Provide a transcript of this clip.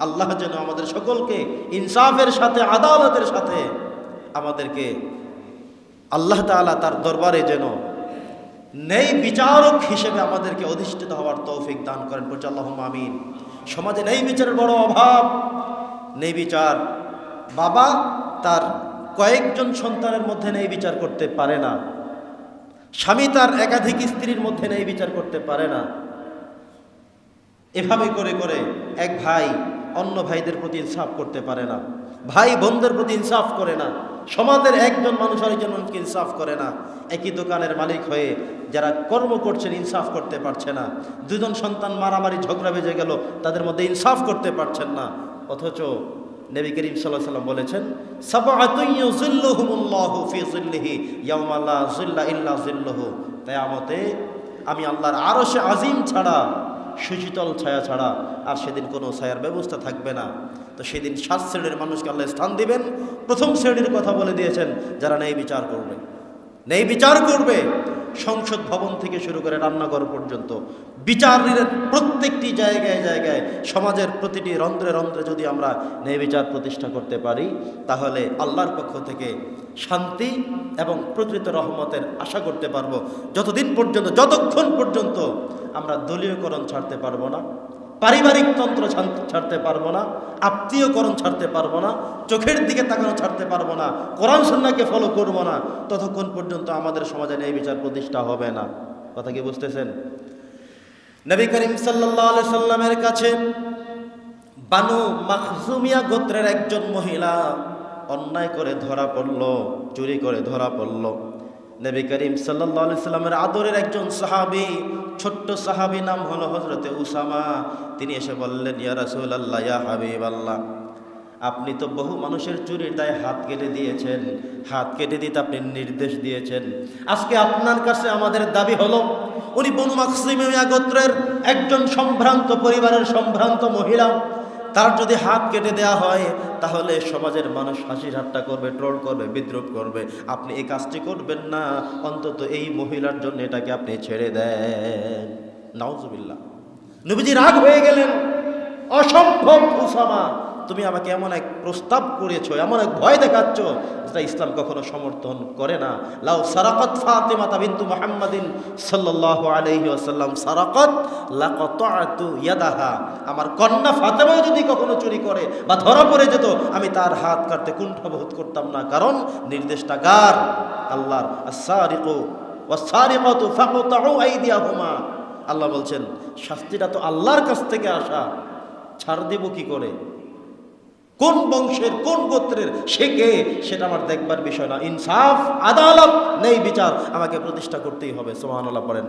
আল্লাহ যেন আমাদের সকলকে ইনসাফের সাথে, আদালতের সাথে আমাদেরকে আল্লাহ তাআলা তার দরবারে যেন নেই বিচারক হিসেবে আমাদেরকে অধিষ্ঠিত হওয়ার তৌফিক দান করেন। বলছে আল্লাহ আমিন। সমাজে নেই বিচারের বড় অভাব। নেই বিচার বাবা তার কয়েকজন সন্তানের মধ্যে নেই বিচার করতে পারে না। স্বামী তার একাধিক স্ত্রীর মধ্যে নেই বিচার করতে পারে না। এভাবে করে করে এক ভাই অন্য ভাইদের প্রতি ইনসাফ করতে পারে না। ভাই বোনদের প্রতি ইনসাফ করে না। সমাজের একজন মানুষ আরেকজন মানুষকে ইনসাফ করে না। একই দোকানের মালিক হয়ে যারা কর্ম করছেন ইনসাফ করতে পারছে না। দুজন সন্তান মারামারি, ঝগড়া বেজে গেল, তাদের মধ্যে ইনসাফ করতে পারছেন না। অথচ নবী করিম সাল্লাহ সাল্লাম বলেছেন তায়ামতে আমি আল্লাহর আরও সে আজিম ছাড়া সুশীতল ছায়া ছাড়া আর সেদিন কোনো ছায়ার ব্যবস্থা থাকবে না। তো সেদিন সাত শ্রেণির মানুষকে আল্লাহ স্থান দিবেন। প্রথম শ্রেণির কথা বলে দিয়েছেন, যারা নেই বিচার করবে। নেই বিচার করবে। সংসদ ভবন থেকে শুরু করে রান্নাঘর পর্যন্ত। বিচারের প্রত্যেকটি জায়গায় জায়গায় সমাজের প্রতিটি রন্ধ্রে রন্ধ্রে যদি আমরা ন্যায় বিচার প্রতিষ্ঠা করতে পারি, তাহলে আল্লাহর পক্ষ থেকে শান্তি এবং প্রকৃত রহমতের আশা করতে পারব। যতদিন পর্যন্ত, যতক্ষণ পর্যন্ত আমরা দলীয়করণ ছাড়তে পারব না পারিবারিক তন্ত্র ছাড়তে পারব না, আত্মীয়করণ ছাড়তে পারব না, চোখের দিকে তাকানো ছাড়তে পারব না, কোরআন সন্নাকে ফলো করব না, ততক্ষণ পর্যন্ত আমাদের সমাজে ন্যায় বিচার প্রতিষ্ঠা হবে না। কথা কি বুঝতেছেন? নবী করিম সাল্লাহ সাল্লামের কাছে বানু মাখজুমিয়া গোত্রের একজন মহিলা অন্যায় করে ধরা পড়ল, চুরি করে ধরা পড়ল। নবী করিম সাল্লাহ সাল্লামের আদরের একজন সাহাবি, ছোট্ট সাহাবি নাম হলো হজরতে উসামা। তিনি এসে বললেন, ইয়া রাসূল আল্লাহ ইয়া হাবিব আল্লাহ আপনি তো বহু মানুষের চুরির দায়ে হাত কেটে দিয়েছেন। হাত কেটে দিতে আপনি নির্দেশ দিয়েছেন। আজকে আপনার কাছে আমাদের দাবি হলো, উনি বনু মাকসিমিয়া গোত্রের একজন সম্ভ্রান্ত পরিবারের সম্ভ্রান্ত মহিলা। তার যদি হাত কেটে দেয়া হয়, তাহলে সমাজের মানুষ হাসি ঠাট্টা করবে, ট্রোল করবে বিদ্রুপ করবে। আপনি এই কাজটি করবেন না, অন্তত এই মহিলার জন্য এটাকে আপনি ছেড়ে দেন। নাউজুবিল্লাহ। নবীজি রাগ হয়ে গেলেন। অসম্ভব উসামা তুমি আমাকে এমন এক প্রস্তাব করেছ, এমন এক ভয় দেখাচ্ছ যেটা ইসলাম কখনো সমর্থন করে না। লাউ সারাকত ফাতেমা বিন্তু মুহাম্মাদিন সাল্লাল্লাহু আলাইহি ওয়াসাল্লাম, সারাকত ইয়াদাহা। আমার কন্যা ফাতেমাও যদি কখনো চুরি করে বা ধরা পড়ে যেত, আমি তার হাত কাটতে কুণ্ঠাবোধ করতাম না। কারণ নির্দেশটা কার? আল্লাহর। আল্লাহ বলছেন, শাস্তিটা তো আল্লাহর কাছ থেকে আসা। ছাড় দেব কি করে? কোন বংশের কোন গোত্রের, সে কে, সেটা আমার দেখবার বিষয় না। ইনসাফ, আদালত, নেই বিচার, আমাকে প্রতিষ্ঠা করতেই হবে সোহান আল্লাহ পড়েন।